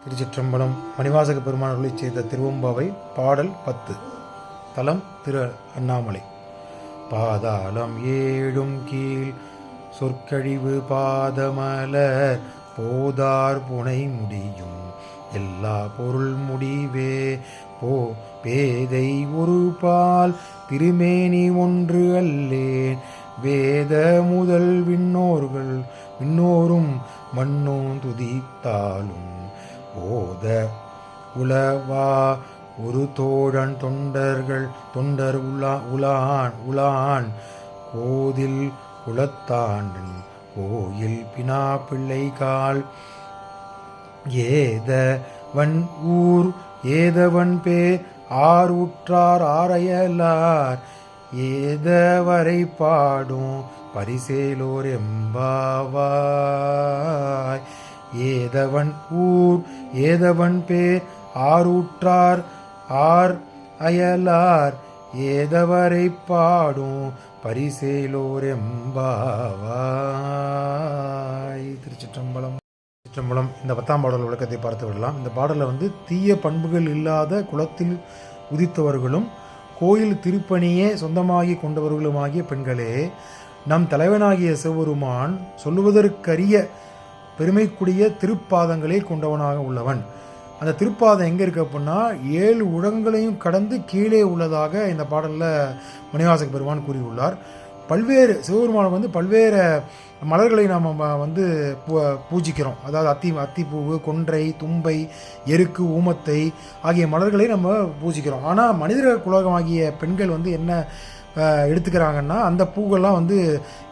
திருச்சிற்றம்பலம் மணிவாசக பெருமானர்களைச் செய்த திருவம்பாவை பாடல் பத்து. தலம் திரு அண்ணாமலை. பாதாளம் ஏழும் கீழ் சொற்கழிவு பாதமலர் போதார் புனை முடியும். எல்லா பொருள் முடிவே போ பேதை ஒரு பால் திருமேனி ஒன்று அல்லேன். வேத முதல் விண்ணோர்கள் விண்ணோரும் மண்ணோ துதித்தாலும் ஓத உலவா ஒரு தோழன் தொண்டர்கள் தொண்டர் உலா உலான் உலான். கோதில் குலத்தாண்டன் கோயில் பினா பிள்ளைகால் ஏதவன் ஊர் ஏதவன் பேர் ஆர் உற்றார் ஆரையலார். ஏதவரை பாடும் பரிசேலோர் எம்பாவாய் ஏதவன் ஊர் ஏதவன் பேர் ஆரூற்றார் ஆர் அயலார் ஏதவரை பாடும் பரிசேலோர் எம்பாவாய் திருச்சிற்றம்பலம் சிற்றம்பலம் இந்த பத்தாம் பாடல் விளக்கத்தை பார்த்து விடலாம். இந்த பாடலில் வந்து தீய பண்புகள் இல்லாத குலத்தில் உதித்தவர்களும் கோயில் திருப்பணியே சொந்தமாகி கொண்டவர்களுமாகிய பெண்களே நம் தலைவனாகிய சிவபெருமான் சொல்லுவதற்கரிய பெருமைக்குரிய திருப்பாதங்களை கொண்டவனாக உள்ளவன். அந்த திருப்பாதம் எங்கே இருக்கு அப்படின்னா ஏழு உலகங்களையும் கடந்து கீழே உள்ளதாக இந்த பாடலில் மணிவாசக பெருமான் கூறியுள்ளார். பல்வேறு சிவபெருமானை வந்து பல்வேறு மலர்களை நாம் வந்து பூ- பூஜிக்கிறோம். அதாவது அத்தி அத்திப்பூவு கொன்றை தும்பை எருக்கு ஊமத்தை ஆகிய மலர்களை நம்ம பூஜிக்கிறோம். ஆனால் மனித குலகமாகிய பெண்கள் வந்து என்ன எடுத்துக்கிறாங்கன்னா அந்த பூக்கள்லாம் வந்து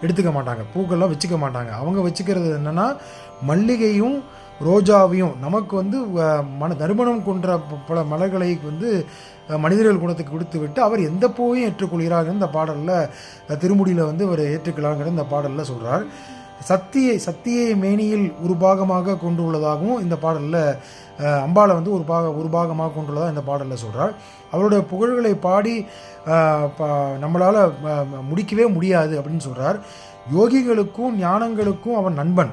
எடுத்துக்க மாட்டாங்க. பூக்கள்லாம் வச்சுக்க மாட்டாங்க. அவங்க வச்சுக்கிறது என்னென்னா மல்லிகையும் ரோஜாவையும் நமக்கு வந்து மன நறுமணம் கொன்ற பல மலர்களை வந்து மனிதர்கள் குணத்துக்கு கொடுத்து விட்டு அவர் எந்த பூவையும் ஏற்றுக்கொள்கிறார் இந்த பாடலில் திருமுடியில் வந்து அவர் ஏற்றுக்கலாங்கிற இந்த பாடலில் சொல்கிறார் சக்தியை சத்தியை மேனியில் ஒரு பாகமாக கொண்டுள்ளதாகவும் இந்த பாடலில் அம்பாளை வந்து ஒரு பாக ஒரு பாகமாக கொண்டுள்ளதாக இந்த பாடலில் சொல்கிறார் அவருடைய புகழ்களை பாடி நம்மளால் முடிக்கவே முடியாது அப்படின்னு சொல்கிறார் யோகிகளுக்கும் ஞானங்களுக்கும் அவன் நண்பன்.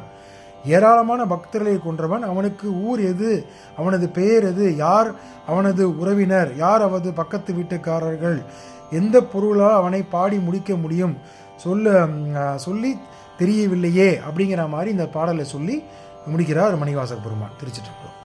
ஏராளமான பக்தர்களை கொன்றவன். அவனுக்கு ஊர் எது? அவனது பெயர் எது? யார் அவனது உறவினர்? யார் அவனது பக்கத்து வீட்டுக்காரர்கள்? எந்த பொருளால் அவனை பாடி முடிக்க முடியும்? சொல்ல சொல்லி தெரியவில்லையே அப்படிங்கிற மாதிரி இந்த பாடலை சொல்லி முடிக்கிறார் மணிவாசக பெருமான் திருச்சிட்டு